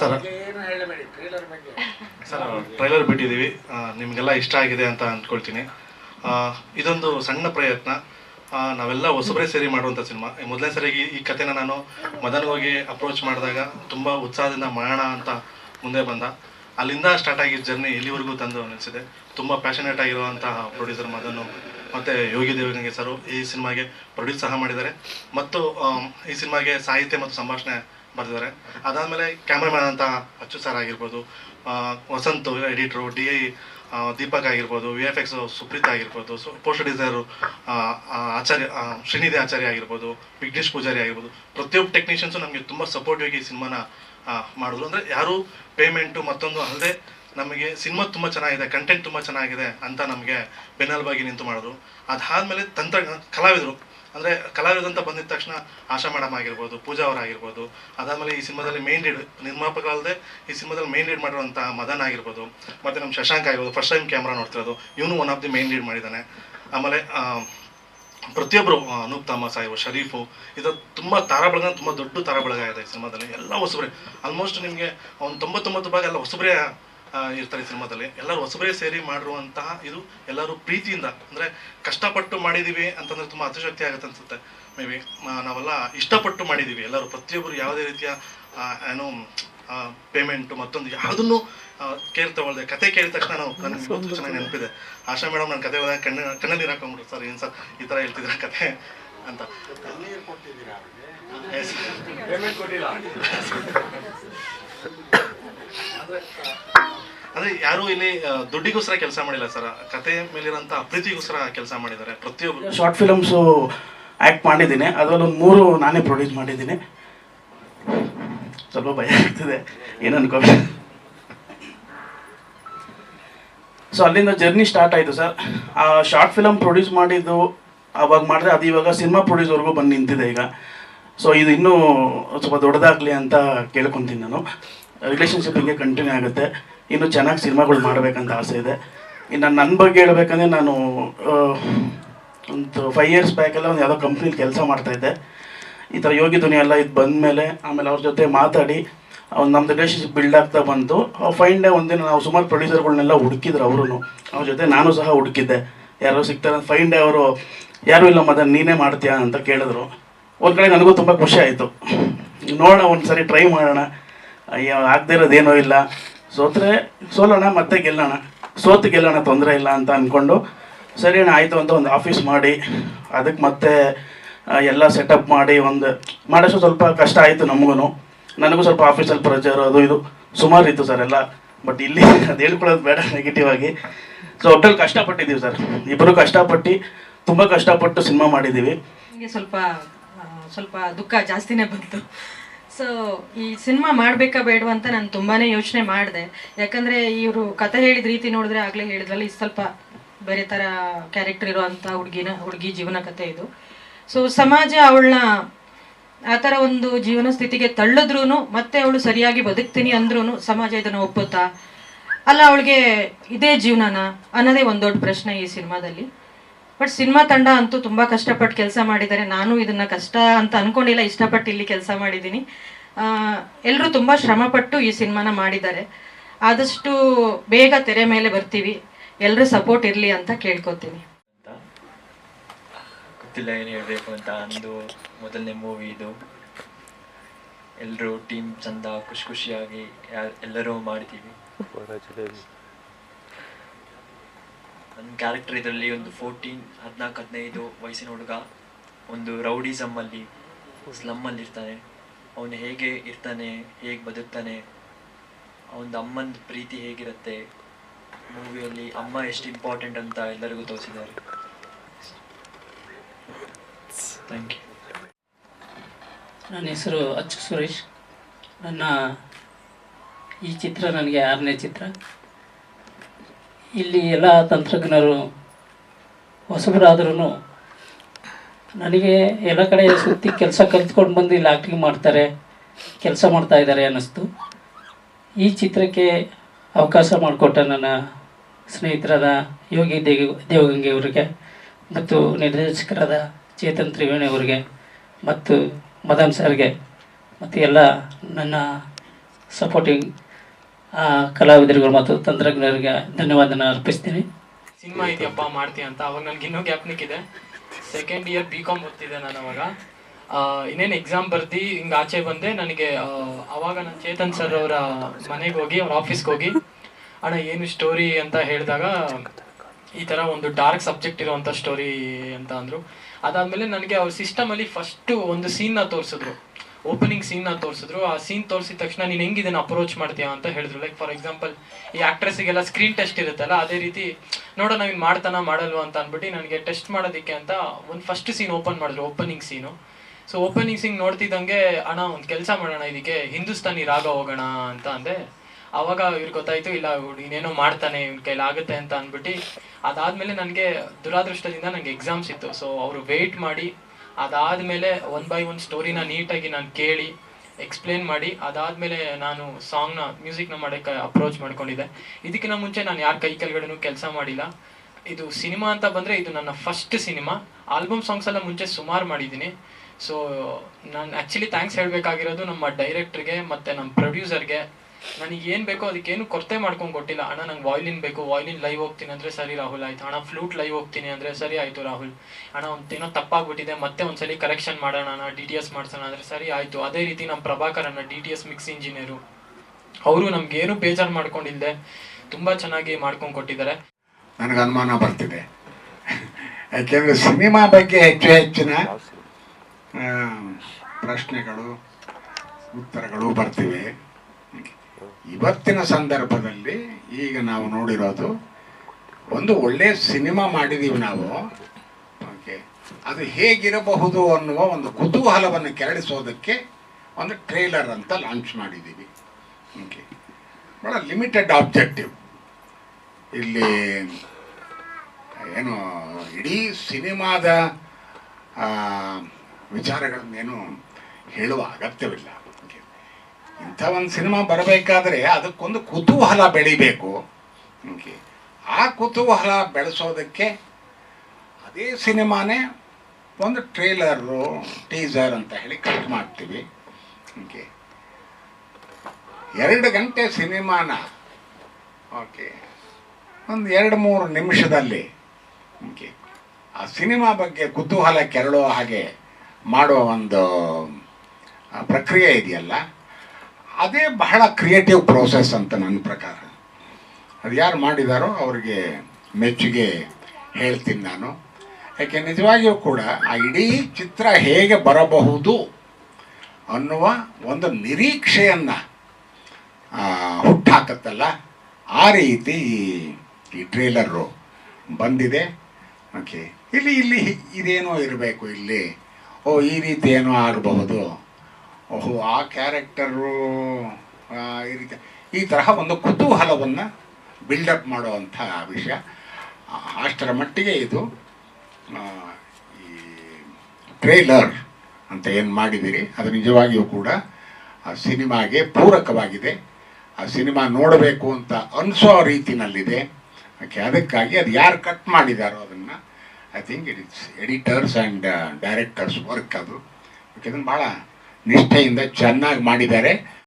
Sir. Sir trailer ಬಿಟ್ಟಿದ್ದೀವಿ. ನಿಮಗೆಲ್ಲ ಇಷ್ಟ ಆಗಿದೆ ಅಂತ ಅಂದ್ಕೊಳ್ತೀನಿ. ಇದೊಂದು ಸಣ್ಣ ಪ್ರಯತ್ನ. ನಾವೆಲ್ಲ ಹೊಸಬರೇ ಸೇರಿ ಮಾಡುವಂಥ ಸಿನಿಮಾ. ಮೊದಲನೇ ಸರಿಗೆ ಈ ಕಥೆನ ನಾನು ಹೋಗಿ ಅಪ್ರೋಚ್ ಮಾಡಿದಾಗ ತುಂಬ ಉತ್ಸಾಹದಿಂದ ಮಾಡೋಣ ಅಂತ ಮುಂದೆ ಬಂದ. ಅಲ್ಲಿಂದ ಸ್ಟಾರ್ಟ್ ಆಗಿದ್ದ ಜರ್ನಿ ಇಲ್ಲಿವರೆಗೂ ತಂದು ನಿಲ್ಲಿಸಿದೆ ತುಂಬ ಪ್ಯಾಷನೇಟ್ ಆಗಿರುವಂತಹ ಪ್ರೊಡ್ಯೂಸರ್ ಮದನು ಮತ್ತು ಯೋಗಿ ದೇವಗಂಗೆ ಸರು ಈ ಸಿನಿಮಾಗೆ ಪ್ರೊಡ್ಯೂಸ್ ಸಹ ಮಾಡಿದ್ದಾರೆ. ಮತ್ತು ಈ ಸಿನಿಮಾಗೆ ಸಾಹಿತ್ಯ ಮತ್ತು ಸಂಭಾಷಣೆ ಬರೆದಿದ್ದಾರೆ. ಅದಾದಮೇಲೆ ಕ್ಯಾಮ್ರಾಮ್ಯಾನ್ ಅಂತ ಅಚ್ಚು ಸರ್ ಆಗಿರ್ಬೋದು ವಸಂತ್ ಎಡಿಟ್ರು ಡಿ ಐ ದೀಪಕ್ ಆಗಿರ್ಬೋದು ವಿ ಎಫ್ ಎಕ್ಸ್ ಸುಪ್ರೀತ್ ಆಗಿರ್ಬೋದು, so post designer Acharya Shrinidhi Acharya ಆಗಿರ್ಬೋದು, ವಿಘ್ನೇಶ್ ಪೂಜಾರಿ ಆಗಿರ್ಬೋದು, ಪ್ರತಿಯೊಬ್ಬ ಟೆಕ್ನಿಷಿಯನ್ಸು ನಮಗೆ ತುಂಬ ಸಪೋರ್ಟಿವ್ ಆಗಿ ಈ ಸಿನಿಮಾನ ಮಾಡಿದ್ರು. ಅಂದರೆ ಯಾರು ಪೇಮೆಂಟು ಮತ್ತೊಂದು ಅಲ್ಲದೆ ನಮಗೆ ಸಿನಿಮಾ ತುಂಬ ಚೆನ್ನಾಗಿದೆ ಕಂಟೆಂಟ್ ತುಂಬ ಚೆನ್ನಾಗಿದೆ ಅಂತ ನಮಗೆ ಬೆನ್ನೆಲುಬಾಗಿ ನಿಂತು ಮಾಡಿದ್ರು. ಅದಾದಮೇಲೆ ತಂತ್ರ, ಕಲಾವಿದರು. ಅಂದರೆ ಕಲಾವಿದಂತ ಬಂದಿದ ತಕ್ಷಣ ಆಶಾ ಮೇಡಮ್ ಆಗಿರ್ಬೋದು, ಪೂಜಾ ಅವರಾಗಿರ್ಬೋದು ಅದಾದಮೇಲೆ ಈ ಸಿನಿಮಾದಲ್ಲಿ ಮೇನ್ ಲೀಡ್ ನಿರ್ಮಾಪಕರಲ್ಲದೆ ಈ ಸಿನಿಮಾದಲ್ಲಿ ಮೇನ್ ಲೀಡ್ ಮಾಡಿರುವಂಥ ಮದನ್ ಆಗಿರ್ಬೋದು, ಮತ್ತು ನಮ್ಮ ಶಶಾಂಕ್ ಆಗಿರ್ಬೋದು ಫಸ್ಟ್ ಟೈಮ್ ಕ್ಯಾಮ್ರಾ ನೋಡ್ತಿರೋದು, ಇವನು one of the main lead ಮಾಡಿದ್ದಾನೆ. ಆಮೇಲೆ ಪ್ರತಿಯೊಬ್ಬರು ಅನೂಪ್ ತಾಮಸ್ ಸಾಹೇಬ್, ಶರೀಫು, ಇದು ತುಂಬ ತಾರಾಬಳಗ ತುಂಬ ದೊಡ್ಡ ತಾರಾಬಳಗ ಇದೆ ಈ ಸಿನಿಮಾದಲ್ಲಿ. ಎಲ್ಲ ಹೊಸಬ್ರೆ ಆಲ್ಮೋಸ್ಟ್ ನಿಮಗೆ ಒಂದು ತೊಂಬತ್ತೊಂಬತ್ತು ಭಾಗ ಎಲ್ಲ ಹೊಸಬ್ರೇ ಇರ್ತಾರೆ ಈ ಸಿನಿಮಾದಲ್ಲಿ. ಎಲ್ಲರೂ ಹೊಸಬರೇ ಸೇರಿ ಮಾಡಿರುವಂತಹ ಇದು ಎಲ್ಲರೂ ಪ್ರೀತಿಯಿಂದ ಅಂದರೆ ಕಷ್ಟಪಟ್ಟು ಮಾಡಿದ್ದೀವಿ ಅಂತಂದ್ರೆ ತುಂಬ ಅತಿಶಕ್ತಿ ಆಗುತ್ತೆ ಅನಿಸುತ್ತೆ. ಮೇ ಬಿ ನಾವೆಲ್ಲ ಇಷ್ಟಪಟ್ಟು ಮಾಡಿದ್ದೀವಿ ಎಲ್ಲರೂ ಪ್ರತಿಯೊಬ್ಬರು ಯಾವುದೇ ರೀತಿಯ ಏನು ಪೇಮೆಂಟು ಮತ್ತೊಂದು ಯಾವುದನ್ನು ಕೇರ್ ತಗೊಳ್ದೆ ಕತೆ ಕೇಳಿದ ತಕ್ಷಣ ನಾವು ನನಗೆ ಚೆನ್ನಾಗಿ ನೆನಪಿದೆ. ಆಶಾ ಮೇಡಮ್ ನನ್ನ ಕತೆ ಹೋದಾಗ ಕಣ್ಣ ಕಣ್ಣಲ್ಲಿ ನೀರು ಹಾಕೊಂಡ್ರು ಸರ್ ಏನು ಸರ್ ಈ ಥರ ಹೇಳ್ತಿದ್ರ ಕತೆ? ಅಂತ. ಕೊಟ್ಟಿದ್ದೀರಾ ಕೊಟ್ಟಿದ್ದೀರಾ ಅವ್ರಿಗೆ Yes. ಪೇಮೆಂಟ್ ಕೊಟ್ಟಿಲ್ಲ ಅಂದ್ರೆ ಯಾರು ಇಲ್ಲಿ ದುಡ್ಡಿಗೋಸ್ಕರ ಕೆಲಸ ಮಾಡಿಲ್ಲ ಸರ್. ಕತೆ ಮೇಲಿರೋಂಥ ಅಪ್ರೀತಿಗೋಸ್ಕರ ಕೆಲಸ ಮಾಡಿದ್ದಾರೆ. ಪ್ರತಿಯೊಬ್ಬರು ಶಾರ್ಟ್ ಫಿಲಮ್ಸು ಆ್ಯಕ್ಟ್ ಮಾಡಿದ್ದೀನಿ. ಅದರಲ್ಲಿ ಒಂದು ಮೂರು ನಾನೇ ಪ್ರೊಡ್ಯೂಸ್ ಮಾಡಿದ್ದೀನಿ. ಸ್ವಲ್ಪ ಭಯ ಆಗ್ತಿದೆ. ಏನು ಅನ್ಕೋಬೇಡಿ ಸೊ ಅಲ್ಲಿಂದ ಜರ್ನಿ ಸ್ಟಾರ್ಟ್ ಆಯಿತು ಸರ್. ಆ ಶಾರ್ಟ್ ಫಿಲಮ್ ಪ್ರೊಡ್ಯೂಸ್ ಮಾಡಿದ್ದು, ಅವಾಗ ಮಾಡಿದ್ರೆ ಅದು ಇವಾಗ ಸಿನಿಮಾ ಪ್ರೊಡ್ಯೂಸ್ವರೆಗೂ ಬಂದು ನಿಂತಿದೆ ಈಗ. ಸೊ ಇದು ಇನ್ನೂ ಸ್ವಲ್ಪ ದೊಡ್ಡದಾಗಲಿ ಅಂತ ಕೇಳ್ಕೊತೀನಿ ನಾನು. ರಿಲೇಷನ್ಶಿಪ್ ಹಿಂಗೆ ಕಂಟಿನ್ಯೂ ಆಗುತ್ತೆ. ಇನ್ನು ಚೆನ್ನಾಗಿ ಸಿನಿಮಾಗಳು ಮಾಡಬೇಕಂತ ಆಸೆ ಇದೆ. ಇನ್ನು ನನ್ನ ಬಗ್ಗೆ ಹೇಳ್ಬೇಕಂದ್ರೆ ನಾನು ಒಂದು ಫೈವ್ ಇಯರ್ಸ್ ಬ್ಯಾಕೆಲ್ಲ ಒಂದು ಯಾವುದೋ ಕಂಪ್ನೀಲಿ ಕೆಲಸ ಮಾಡ್ತಾಯಿದ್ದೆ ಈ ಥರ ಯೋಗಿ ಧ್ವನಿ ಎಲ್ಲ ಇದು ಬಂದಮೇಲೆ ಆಮೇಲೆ ಅವ್ರ ಜೊತೆ ಮಾತಾಡಿ ನಮ್ಮ ರಿಲೇಷನ್ಶಿಪ್ ಬಿಲ್ಡ್ ಆಗ್ತಾ ಬಂತು. ಫೈನ್ ಡೇ ಒಂದಿನ ನಾವು ಸುಮಾರು ಪ್ರೊಡ್ಯೂಸರ್ಗಳನ್ನೆಲ್ಲ ಹುಡುಕಿದ್ರು ಅವರು ಅವ್ರ ಜೊತೆ ನಾನು ಸಹ ಹುಡುಕಿದ್ದೆ. ಯಾರೋ ಸಿಗ್ತಾರೆ ಫೈನ್ ಡೇ ಅವರು, ಯಾರೂ ಇಲ್ಲ ಮದ ನೀನೇ ಮಾಡ್ತೀಯಾ? ಅಂತ ಕೇಳಿದ್ರು. ಒಂದು ಕಡೆ ನನಗೂ ತುಂಬ ಖುಷಿ ಆಯಿತು. ನೋಡೋಣ ಒಂದು ಸರಿ ಟ್ರೈ ಮಾಡೋಣ. ಆಗದೆ ಇರೋದೇನೂ ಇಲ್ಲ. ಸೋತ್ರೆ, ಸೋಲೋಣ, ಮತ್ತೆ ಗೆಲ್ಲೋಣ. ಸೋತು ಗೆಲ್ಲೋಣ, ತೊಂದರೆ ಇಲ್ಲ ಅಂತ ಅಂದ್ಕೊಂಡು ಸರಿ ಆಯಿತು ಅಂತ ಒಂದು ಆಫೀಸ್ ಮಾಡಿ, ಅದಕ್ಕೆ ಮತ್ತೆ ಎಲ್ಲ ಸೆಟಪ್ ಮಾಡಿ ಒಂದು, ಮಾಡೋಷ್ಟು ಸ್ವಲ್ಪ ಕಷ್ಟ ಆಯಿತು ನಮಗೂ ನನಗೂ ಸ್ವಲ್ಪ ಆಫೀಸಲ್ಲಿ ಪ್ರೆಜರ್ ಅದು ಇದು. ಸುಮಾರು ಇತ್ತು ಸರ್ ಎಲ್ಲ. ಬಟ್ ಇಲ್ಲಿ ಅದು ಹೇಳ್ಕೊಳ್ಳೋದು ಬೇಡ ನೆಗೆಟಿವ್ ಆಗಿ. ಸೊ ಒಟ್ಟಲ್ಲಿ ಕಷ್ಟಪಟ್ಟಿದ್ದೀವಿ ಸರ್ ಇಬ್ಬರು ಕಷ್ಟಪಟ್ಟು, ತುಂಬ ಕಷ್ಟಪಟ್ಟು ಸಿನಿಮಾ ಮಾಡಿದ್ದೀವಿ. ಸ್ವಲ್ಪ ಸ್ವಲ್ಪ ದುಃಖ ಜಾಸ್ತಿನೇ ಬಂತು. ಸೊ ಈ ಸಿನಿಮಾ ಮಾಡಬೇಕಾ ಬೇಡವಾ ಅಂತ ನಾನು ತುಂಬಾನೇ ಯೋಚನೆ ಮಾಡಿದೆ. ಯಾಕಂದ್ರೆ ಇವರು ಕತೆ ಹೇಳಿದ ರೀತಿ ನೋಡಿದ್ರೆ ಆಗಲೇ ಹೇಳಿದ್ರಲ್ಲ ಇದು ಸ್ವಲ್ಪ ಬೇರೆ ಥರ ಕ್ಯಾರೆಕ್ಟರ್ ಇರುವಂಥ ಹುಡುಗಿನ, ಹುಡುಗಿ ಜೀವನ ಕತೆ ಇದು. ಸೊ ಸಮಾಜ ಅವಳನ್ನ ಆ ಥರ ಒಂದು ಜೀವನ ಸ್ಥಿತಿಗೆ ತಳ್ಳಿದ್ರೂ ಮತ್ತೆ ಅವಳು ಸರಿಯಾಗಿ ಬದುಕ್ತೀನಿ ಅಂದ್ರೂ ಸಮಾಜ ಇದನ್ನು ಒಪ್ಪುತ್ತಾ? ಅಲ್ಲ, ಅವಳಿಗೆ ಇದೇ ಜೀವನನ ಅನ್ನೋದೇ ಒಂದು ದೊಡ್ಡ ಪ್ರಶ್ನೆ ಈ ಸಿನಿಮಾದಲ್ಲಿ ಬಟ್ ಸಿನಿಮಾ ತಂಡ ಅಂತೂ ತುಂಬಾ ಕಷ್ಟಪಟ್ಟು ಕೆಲಸ ಮಾಡಿದ್ದಾರೆ. ನಾನು ಇದನ್ನ ಕಷ್ಟ ಅಂತ ಅನ್ಕೊಂಡಿಲ್ಲ ಇಷ್ಟಪಟ್ಟು ಇಲ್ಲಿ ಕೆಲಸ ಮಾಡಿದ್ದೀನಿ. ಎಲ್ಲರೂ ತುಂಬಾ ಶ್ರಮಪಟ್ಟು ಈ ಸಿನಿಮಾನ ಮಾಡಿದ್ದಾರೆ. ಆದಷ್ಟು ಬೇಗ ತೆರೆ ಮೇಲೆ ಬರ್ತೀವಿ. ಎಲ್ಲರೂ ಸಪೋರ್ಟ್ ಇರಲಿ ಅಂತ ಕೇಳ್ಕೊತೀನಿ. ಗೊತ್ತಿಲ್ಲ ಏನು ಹೇಳಬೇಕು ಅಂತ. ಅಂದು ಮೊದಲನೇ ಮೂವಿ ಇದು. ಎಲ್ಲರೂ ಟೀಮ್ ಚಂದ ಖುಷಿ ಖುಷಿಯಾಗಿ ಎಲ್ಲರೂ ಮಾಡ್ತೀವಿ. ನನ್ನ ಕ್ಯಾರೆಕ್ಟರ್ ಇದರಲ್ಲಿ ಒಂದು ಫೋರ್ಟೀನ್ ಹದಿನಾಲ್ಕು, ಹದಿನೈದು ವಯಸ್ಸಿನ ಹುಡುಗ, ಒಂದು ರೌಡಿಸಮ್ಮಲ್ಲಿ ಸ್ಲಮ್ಮಲ್ಲಿ ಇರ್ತಾನೆ. ಅವನು ಹೇಗೆ ಇರ್ತಾನೆ, ಹೇಗೆ ಬದುಕ್ತಾನೆ ಅವನ ಅಮ್ಮನ ಪ್ರೀತಿ ಹೇಗಿರುತ್ತೆ ಮೂವಿಯಲ್ಲಿ ಅಮ್ಮ ಎಷ್ಟು ಇಂಪಾರ್ಟೆಂಟ್ ಅಂತ ಎಲ್ಲರಿಗೂ ತೋರಿಸಿದ್ದಾರೆ. ಥ್ಯಾಂಕ್ ಯು ನನ್ನ ಹೆಸರು ಅಚ್ಚು ಸುರೇಶ್. ನನ್ನ ಈ ಚಿತ್ರ ನನಗೆ ಆರನೇ ಚಿತ್ರ. ಇಲ್ಲಿ ಎಲ್ಲ ತಂತ್ರಜ್ಞರು ಹೊಸಬರಾದ್ರೂ ನನಗೆ ಎಲ್ಲ ಕಡೆ ಸುತ್ತಿ ಕೆಲಸ ಕಲ್ತ್ಕೊಂಡು ಬಂದು ಇಲ್ಲಿ ಆಕ್ಟಿಂಗ್ ಮಾಡ್ತಾರೆ, ಕೆಲಸ ಮಾಡ್ತಾ ಇದ್ದಾರೆ ಅನ್ನಿಸ್ತು. ಈ ಚಿತ್ರಕ್ಕೆ ಅವಕಾಶ ಮಾಡಿಕೊಟ್ಟ ನನ್ನ ಸ್ನೇಹಿತರಾದ ಯೋಗಿ ದೇವ್, ದೇವಗಂಗೆ ಅವರಿಗೆ ಮತ್ತು ನಿರ್ದೇಶಕರಾದ ಚೇತನ್ ತ್ರಿವೇಣಿ ಅವರಿಗೆ ಮತ್ತು ಮದನ್ ಸರ್ಗೆ ಮತ್ತು ಎಲ್ಲ ನನ್ನ ಸಪೋರ್ಟಿಂಗ್ ಕಲಾವಿದರಿಗೂ ಮತ್ತು ತಂತ್ರಜ್ಞರಿಗೆ ಧನ್ಯವಾದನ ಅರ್ಪಿಸ್ತೀನಿ. ಸಿನಿಮಾ ಇದೆಯಪ್ಪ ಮಾಡ್ತೀಯ ಅಂತ ಅವಾಗ ನನಗೆ ಇನ್ನೂ ಗ್ಯಾಪ್ನಿಕ್ ಇದೆ ಸೆಕೆಂಡ್ ಇಯರ್ ಬಿ ಕಾಮ್ ಓದ್ತಿದ್ದೆ ನಾನು ಅವಾಗ. ಆ, ಇನ್ನೇನು ಎಕ್ಸಾಮ್ ಬರ್ದು ಹಿಂಗೆ ಆಚೆ ಬಂದೆ ನನಗೆ ಆ, ಅವಾಗ ನಾನು ಚೇತನ್ ಸರ್ ಅವರ ಮನೆಗೆ ಹೋಗಿ ಅವ್ರ ಆಫೀಸ್ಗೆ ಹೋಗಿ ಅಣ್ಣ ಏನು ಸ್ಟೋರಿ ಅಂತ ಹೇಳಿದಾಗ ಈ ಥರ ಒಂದು ಡಾರ್ಕ್ ಸಬ್ಜೆಕ್ಟ್ ಇರುವಂಥ ಸ್ಟೋರಿ ಅಂತ ಅಂದರು. ಅದಾದಮೇಲೆ ನನಗೆ ಅವ್ರ ಸಿಸ್ಟಮಲ್ಲಿ ಫಸ್ಟು ಒಂದು ಸೀನ್ನ ತೋರಿಸಿದ್ರು. ಓಪನಿಂಗ್ ಸೀನ್ ಸೀನ್ನ ತೋರಿಸಿದ್ರು. ಆ ಸೀನ್ ತೋರಿಸಿದ ತಕ್ಷಣ ನೀನು ಹೆಂಗೆ ಇದನ್ನು ಅಪ್ರೋಚ್ ಮಾಡ್ತೀಯಾ ಅಂತ ಹೇಳಿದ್ರು. ಲೈಕ್ ಫಾರ್ ಎಕ್ಸಾಂಪಲ್ ಈ ಆಕ್ಟ್ರೆಸ್ಸಿಗೆಲ್ಲ ಸ್ಕ್ರೀನ್ ಟೆಸ್ಟ್ ಇರುತ್ತಲ್ಲ, ಅದೇ ರೀತಿ ನೋಡೋಣ ಇನ್ ಮಾಡ್ತಾನ ಮಾಡಲ್ವಾ ಅಂತ ಅಂದ್ಬಿಟ್ಟು ನನಗೆ ಟೆಸ್ಟ್ ಮಾಡೋದಕ್ಕೆ ಅಂತ ಒಂದು ಫಸ್ಟ್ ಸೀನ್ ಓಪನ್ ಮಾಡಿದ್ರು opening scene so opening scene ನೋಡ್ತಿದ್ದಂಗೆ, ಅಣ್ಣ, ಒಂದು ಕೆಲಸ ಮಾಡೋಣ ಇದಕ್ಕೆ, ಹಿಂದೂಸ್ತಾನಿ ರಾಗ ಹೋಗೋಣ ಅಂತ ಅಂದೆ. ಅವಾಗ ಇವ್ರಿಗೆ ಗೊತ್ತಾಯ್ತು, ಇಲ್ಲ ಇನ್ನೇನೋ ಮಾಡ್ತಾನೆ, ಇವ್ನ ಕೈಲಿ ಆಗುತ್ತೆ ಅಂತ ಅಂದ್ಬಿಟ್ಟು ಅದಾದ್ಮೇಲೆ ನನಗೆ ದುರಾದೃಷ್ಟದಿಂದ ನನಗೆ ಎಕ್ಸಾಮ್ಸ್ ಇತ್ತು. ಸೊ ಅವರು ವೆಯ್ಟ್ ಮಾಡಿ ಅದಾದ್ಮೇಲೆ ಒನ್ ಬೈ ಒನ್ ಸ್ಟೋರಿನ ನೀಟಾಗಿ ನಾನು ಕೇಳಿ ಎಕ್ಸ್ಪ್ಲೇನ್ ಮಾಡಿ, ಅದಾದಮೇಲೆ ನಾನು ಸಾಂಗ್ನ ಮ್ಯೂಸಿಕ್ನ ಮಾಡೋಕ್ಕೆ ಅಪ್ರೋಚ್ ಮಾಡ್ಕೊಂಡಿದ್ದೆ. ಇದಕ್ಕಿಂತ ಮುಂಚೆ ನಾನು ಯಾರ ಕೈ ಕೆಳಗಡೆನೂ ಕೆಲಸ ಮಾಡಿಲ್ಲ. ಇದು ಸಿನಿಮಾ ಅಂತ ಬಂದರೆ ಇದು ನನ್ನ ಫಸ್ಟ್ ಸಿನಿಮಾ. ಆಲ್ಬಮ್ ಸಾಂಗ್ಸ್ ಎಲ್ಲ ಮುಂಚೆ ಸುಮಾರು ಮಾಡಿದ್ದೀನಿ. ಸೊ ನಾನು ಆ್ಯಕ್ಚುಲಿ ಥ್ಯಾಂಕ್ಸ್ ಹೇಳಬೇಕಾಗಿರೋದು ನಮ್ಮ ಡೈರೆಕ್ಟ್ರಿಗೆ ಮತ್ತು ನಮ್ಮ ಪ್ರೊಡ್ಯೂಸರ್ಗೆ ನನಗೆ ಏನು ಬೇಕೋ ಅದಕ್ಕೇನು ಕೊರತೆ ಮಾಡ್ಕೊಂಡು ಕೊಟ್ಟಿಲ್ಲ. ಅಣ್ಣ, ನಂಗೆ ವಾಯ್ಲಿನ್ ಬೇಕು. ವಾಯ್ಲಿನ್ ಲೈವ್ ಹೋಗ್ತೀನಿ ಅಂದರೆ ಸರಿ ರಾಹುಲ್, ಆಯ್ತು. ಅಣ್ಣ ಫ್ಲೂಟ್ ಲೈವ್ ಹೋಗ್ತೀನಿ ಅಂದರೆ ಸರಿ ಆಯಿತು ರಾಹುಲ್. ಅಣ್ಣ ಒಂದು ಏನೋ ತಪ್ಪಾಗ್ಬಿಟ್ಟಿದೆ. ಮತ್ತೆ ಒಂದ್ಸಲಿ ಕರೆಕ್ಷನ್ ಮಾಡೋಣ, ಅಣ್ಣ. ಡಿ ಟಿ ಎಸ್ ಮಾಡ್ಸೋಣ ಅಂದರೆ ಸರಿ ಆಯಿತು. ಅದೇ ರೀತಿ ನಮ್ಮ ಪ್ರಭಾಕರ್ ಅಣ್ಣ D T S mix engineer ಅವರು ನಮ್ಗೇನು ಬೇಜಾರು ಮಾಡ್ಕೊಂಡಿಲ್ಲದೆ ತುಂಬ ಚೆನ್ನಾಗಿ ಮಾಡ್ಕೊಂಡು ಕೊಟ್ಟಿದ್ದಾರೆ. ನನಗೆ ಅನುಮಾನ ಬರ್ತಿದೆ. ಯಾಕೆಂದರೆ ಸಿನಿಮಾ ಬಗ್ಗೆ ಹೆಚ್ಚು ಹೆಚ್ಚಿನ ಪ್ರಶ್ನೆಗಳು, ಉತ್ತರಗಳು ಬರ್ತಿವೆ. ಇವತ್ತಿನ ಸಂದರ್ಭದಲ್ಲಿ ಈಗ ನಾವು ನೋಡಿರೋದು ಒಂದು ಒಳ್ಳೆಯ ಸಿನಿಮಾ ಮಾಡಿದ್ದೀವಿ ನಾವು. ಓಕೆ. ಅದು ಹೇಗಿರಬಹುದು ಅನ್ನುವ ಒಂದು ಕುತೂಹಲವನ್ನು ಕೆರಳಿಸೋದಕ್ಕೆ ಒಂದು ಟ್ರೇಲರ್ ಅಂತ ಲಾಂಚ್ ಮಾಡಿದ್ದೀವಿ ಓಕೆ. ಭಾಳ ಲಿಮಿಟೆಡ್ ಆಬ್ಜೆಕ್ಟಿವ್. ಇಲ್ಲಿ ಏನು ಇಡೀ ಸಿನಿಮಾದ ವಿಚಾರಗಳನ್ನೇನು ಹೇಳುವ ಅಗತ್ಯವಿಲ್ಲ. ಇಂಥ ಒಂದು ಸಿನಿಮಾ ಬರಬೇಕಾದ್ರೆ ಅದಕ್ಕೊಂದು ಕುತೂಹಲ ಬೆಳಿಬೇಕು. ಆ ಕುತೂಹಲ ಬೆಳೆಸೋದಕ್ಕೆ ಅದೇ ಸಿನಿಮಾನೇ ಒಂದು ಟ್ರೇಲರು, ಟೀಸರ್ ಅಂತ ಹೇಳಿ ಕಟ್ ಮಾಡ್ತೀವಿ. ಓಕೆ. ಎರಡು ಗಂಟೆ ಸಿನಿಮಾನ, ಓಕೆ, ಒಂದು ಎರಡು ಮೂರು ನಿಮಿಷದಲ್ಲಿ, ಓಕೆ, ಆ ಸಿನಿಮಾ ಬಗ್ಗೆ ಕುತೂಹಲ ಕೆರಳೋ ಹಾಗೆ ಮಾಡುವ ಒಂದು ಪ್ರಕ್ರಿಯೆ ಇದೆಯಲ್ಲ? ಅದೇ ಬಹಳ ಕ್ರಿಯೇಟಿವ್ ಪ್ರೋಸೆಸ್ ಅಂತ ನನ್ನ ಪ್ರಕಾರ. ಅದು ಯಾರು ಮಾಡಿದಾರೋ ಅವರಿಗೆ ಮೆಚ್ಚುಗೆ ಹೇಳ್ತೀನಿ ನಾನು. ಯಾಕೆ, ನಿಜವಾಗಿಯೂ ಕೂಡ ಆ ಇಡೀ ಚಿತ್ರ ಹೇಗೆ ಬರಬಹುದು ಅನ್ನುವ ಒಂದು ನಿರೀಕ್ಷೆಯನ್ನು ಹುಟ್ಟಾಕತ್ತಲ್ಲ, ಆ ರೀತಿ ಈ- ಟ್ರೇಲರು ಬಂದಿದೆ. ಓಕೆ ಇಲ್ಲಿ ಇಲ್ಲಿ ಇದೇನೋ ಇರಬೇಕು ಇಲ್ಲಿ. ಓ, ಈ ರೀತಿ ಏನೋ ಆಗಬಹುದು. ಓಹೋ, ಆ ಕ್ಯಾರೆಕ್ಟರು ಈ ರೀತಿ. ಈ ತರಹ ಒಂದು ಕುತೂಹಲವನ್ನು ಬಿಲ್ಡಪ್ ಮಾಡುವಂಥ ವಿಷಯ. ಅಷ್ಟರ ಮಟ್ಟಿಗೆ ಇದು ಈ ಟ್ರೇಲರ್ ಅಂತ ಏನು ಮಾಡಿದ್ದೀರಿ ಅದು ನಿಜವಾಗಿಯೂ ಕೂಡ, ಆ, ಸಿನಿಮಾಗೆ ಪೂರಕವಾಗಿದೆ. ಆ, ಸಿನಿಮಾ ನೋಡಬೇಕು ಅಂತ ಅನಿಸೋ ರೀತಿನಲ್ಲಿದೆ. ಓಕೆ ಅದಕ್ಕಾಗಿ ಅದು ಯಾರು ಕಟ್ ಮಾಡಿದಾರೋ ಅದನ್ನು I think it it's editors and directors work ಅದು. ಓಕೆ ಅದನ್ನು ಭಾಳ ನಿಷ್ಠೆಯಿಂದ ಚೆನ್ನಾಗಿ ಮಾಡಿದ್ದಾರೆ.